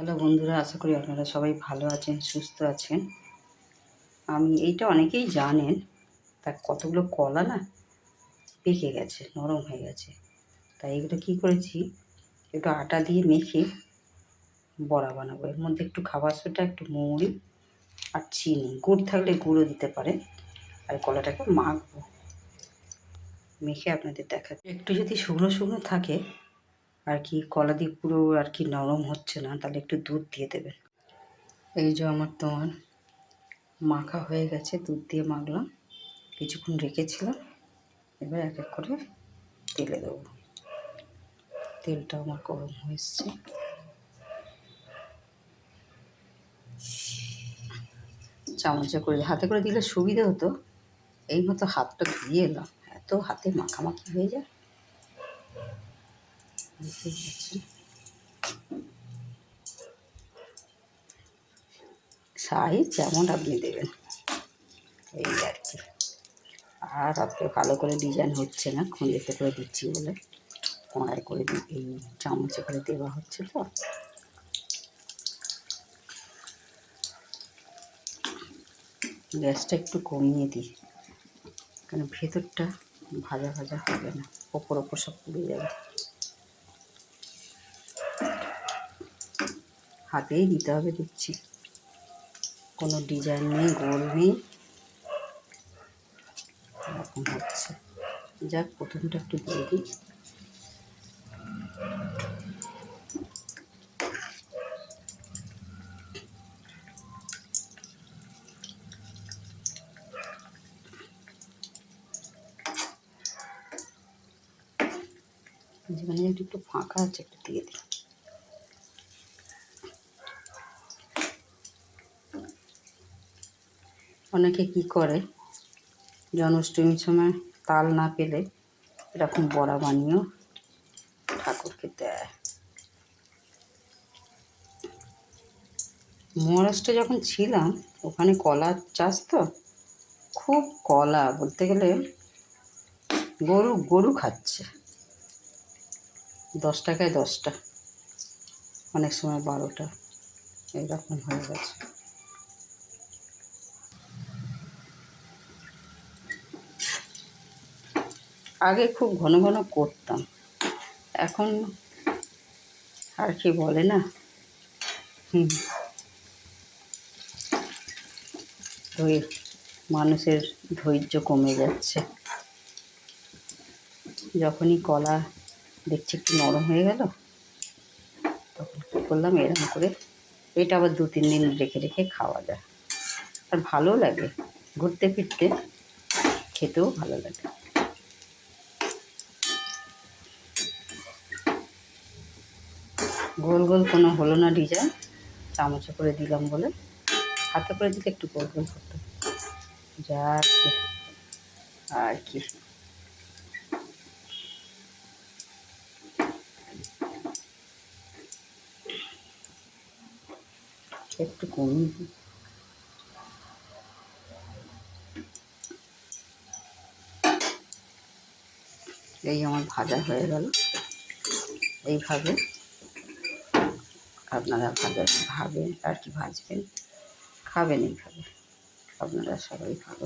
Hello বন্ধুরা, আশা করি আপনারা সবাই ভালো আছেন, সুস্থ আছেন। আমি এইটা অনেকেই জানেন তার কতগুলো কলা না পেকে গেছে, নরম হয়ে গেছে। তাই এগুলো কী করেছি, একটু আটা দিয়ে মেখে বড়া বানাবো। এর মধ্যে একটু খাবার সোটা, একটু মৌরি আর চিনি। গুড় থাকলে গুঁড়ো দিতে পারে আর কলাটাকে মাখবো। মেখে আপনাদের দেখা একটু যদি শুকনো শুকনো থাকে আর কি, কলা দিয়ে পুরো আর কি নরম হচ্ছে না, তাহলে একটু দুধ দিয়ে দেবেন। এই যে আমার তোমার মাখা হয়ে গেছে, দুধ দিয়ে মাখলাম। কিছুক্ষণ রেখেছিলাম, এবার এক এক করে তেলে দেবো। তেলটা আমার গরম হয়েছে চামচে করে, হাতে করে দিলে সুবিধে হতো। এই মতো হাতটা ধুয়ে এলাম, এত হাতে মাখামাখি হয়ে যায়। সাইজ যেমন আপনি দেবেন। এই আর কি। আর অত ভালো করে ডিজাইন হচ্ছে না, খুঁজেতে করে দিচ্ছি বলে। কড়াই করে এই চামচে করে দেওয়া হচ্ছে তো। গ্যাসটা একটু কমিয়ে দিই কারণ ভেতরটা ভাজা ভাজা হবে না, ওপর ওপর সব পুড়ে যাবে। হাতেই দিতে হবে দেখছি। কোনো ডিজাইন নেই, গোল নেই। এরকম হচ্ছে। যাক, প্রথমটা একটু দিয়ে দিই। একটু একটু ফাঁকা আছে, একটু দিয়ে দিই অনেকে কি করে? জন্মাষ্টমীর সময় তাল না পেলে এরকম বড়া বানিয়েও ঠাকুরকে দেয়। মহারাষ্ট্রে যখন ছিলাম, ওখানে কলা চাষ তো, খুব কলা বলতে গেলে গরু গরু খাচ্ছে। দশ টাকায় দশটা, অনেক সময় বারোটা, এরকম হয়ে গেছে। আগে খুব ঘন ঘন করতাম। এখন আর কি বলে না? হুম। মানুষের ধৈর্য কমে যাচ্ছে। যখনই কলা দেখছি একটু নরম হয়ে গেল, তখন কী করলাম, এরকম করে এটা আবার দু, তিন দিন রেখে রেখে খাওয়া যায়। আর ভালো লাগে, ঘুরতে ফিরতে খেতেও ভালো লাগে। গোল গোল কোনো হলো না ডিজাইন। চামচে করে দিলাম বলে। হাতে করে দিলে একটু গোল গোল করতে যা আর কি। একটু কমিয়ে এই আমার ভাজা হয়ে গেল। এইভাবে। আপনারা ভালো ভাবেন আর কি ভাজবেন খাবেন এইভাবে। আপনারা সবাই ভালো